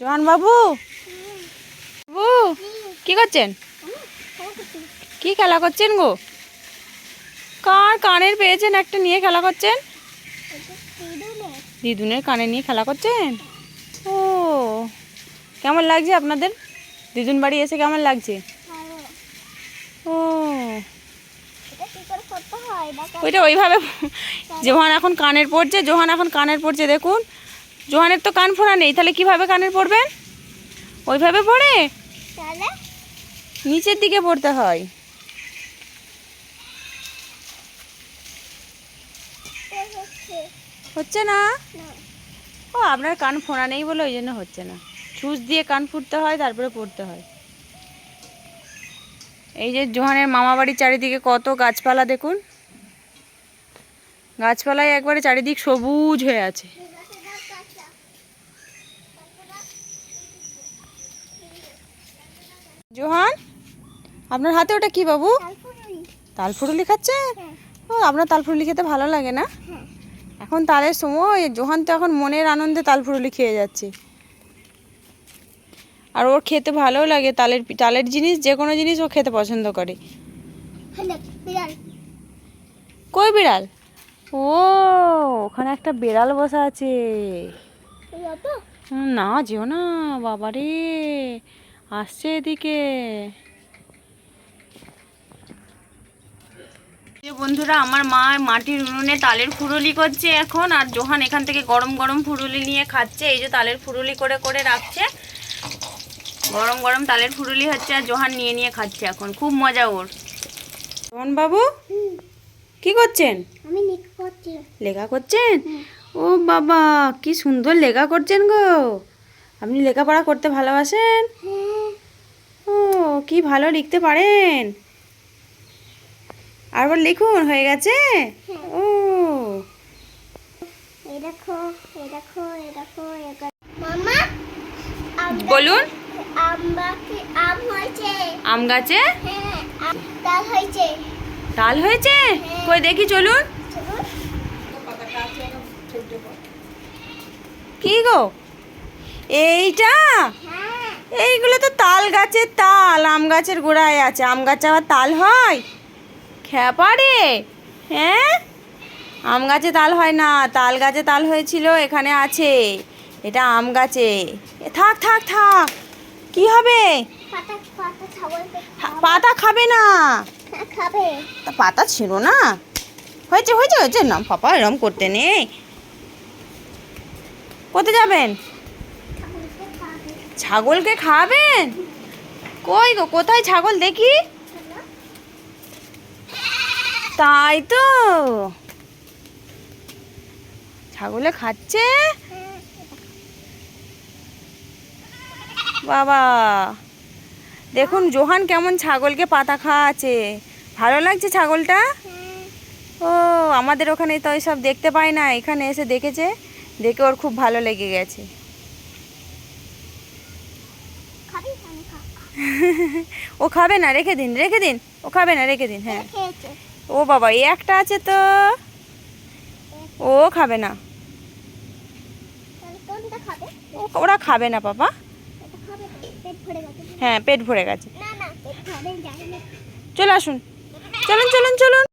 Johann বাবু? বাবু, কি করছেন? কি খেলা করছেন গো? কার কানের পেয়েছেন একটা নিয়ে খেলা করছেন? দিদুনের কানে নিয়ে খেলা করছেন? ও, কেমন লাগছে আপনাদের? দিদুন বাড়ি এসে কেমন লাগছে? ও। ওইটা ওইভাবে জোহান এখন কানের পড়ছে জোহান এখন কানের পড়ছে, দেখুন। জোহানের তো কান ফোড়া নেই তাহলে কীভাবে কানের পড়বেন? ওইভাবে পড়ে? নিচের দিকে পড়তে হয়। হচ্ছে। না। ও আপনার কান ফোড়া নেই বলে ওই জন্য হচ্ছে না। ছুঁচ দিয়ে কান ফুটতে হয় তারপরে পড়তে হয়। এই যে জোহানের মামা বাড়ির চারিদিকে কত গাছপালা দেখুন। গাছপালায় একবারে চারিদিক সবুজ হয়ে আছে। জোহান আপনার হাতে ওটা কি বাবু? তাল ফুরুলি খাচ্ছে? ও আপনার তাল ফুরুলি খেতে ভালো লাগে না? এখন তালের সময় জোহান তো এখন মনের আনন্দে তাল ফুরুলি খেয়ে যাচ্ছে। আর ওর খেতে ভালোও লাগে তালের তালের জিনিস যে কোনো জিনিস ও খেতে পছন্দ করে। কই বিড়াল? ও ওখানে একটা বিড়াল বসা আছে। না যেও না বাবারে। আসছে এদিকে। যে বন্ধুরা আমার মা মাটির উনুনে তালের ফুরুলি করছে এখন আর জোহান এখান থেকে গরম গরম ফুরুলি নিয়ে খাচ্ছে। এই যে তালের ফুরুলি করে করে রাখছে। গরম গরম তালের ফুরুলি হচ্ছে আর জোহান নিয়ে নিয়ে খাচ্ছে এখন। খুব মজা ওর। জোহান বাবু কি করছেন? আমি লেখা করছেন? ও বাবা কি সুন্দর লেখা করছেন গো। আপনি লেখাপড়া করতে ভালোবাসেন? হ্যাঁ। কি ভালো লিখতে পারেন? আরবার লিখুন হয়ে গেছে? ও। এই দেখো এই দেখো এই দেখো মামা বলুন। আম গাছে? হ্যাঁ তাল হয়েছে। হয়েছে? কই দেখি চলুন। চলুন। কি গো? এইটা? হ্যাঁ। এইগুলো তো তাল গাছের তাল আম গাছের গোড়ায় আছে। আম গাছে আবার তাল হয়? খ্যাপারে হ্যাঁ? আম গাছে তাল হয় না তাল গাছে তাল হয়েছিল এখানে আছে। এটা আম গাছে। এ থাক থাক থাক। কি হবে? পাতা খাবে। না। খাবে। তা পাতা ছিল না। হয়েছে হয়েছে হয়েছে। না পাপা এরম করতে নেই। কোথায় যাবেন? ছাগলকে খাবেন কই গো, কোথায় ছাগল দেখি? তাই তো। ছাগলে খাচ্ছে? বাবা, দেখুন জোহান কেমন ছাগলকে পাতা খাওয়াচ্ছে। ভালো লাগছে ছাগলটা? ও, আমাদের ওখানে তো সব দেখতে পাই না, এখানে এসে দেখেছে, দেখে ওর খুব ভালো লেগে গেছে খাবি আমি খা ও খাবে না রেখে দিন রেখে দিন। ও খাবে না রেখে দিন হ্যাঁ। ও বাবা এই একটা আছে তো। ও খাবে না। ওরা খাবে না গেছে। হ্যাঁ পেট ভরে গেছে। চলে আসুন। চলুন চলুন চলুন।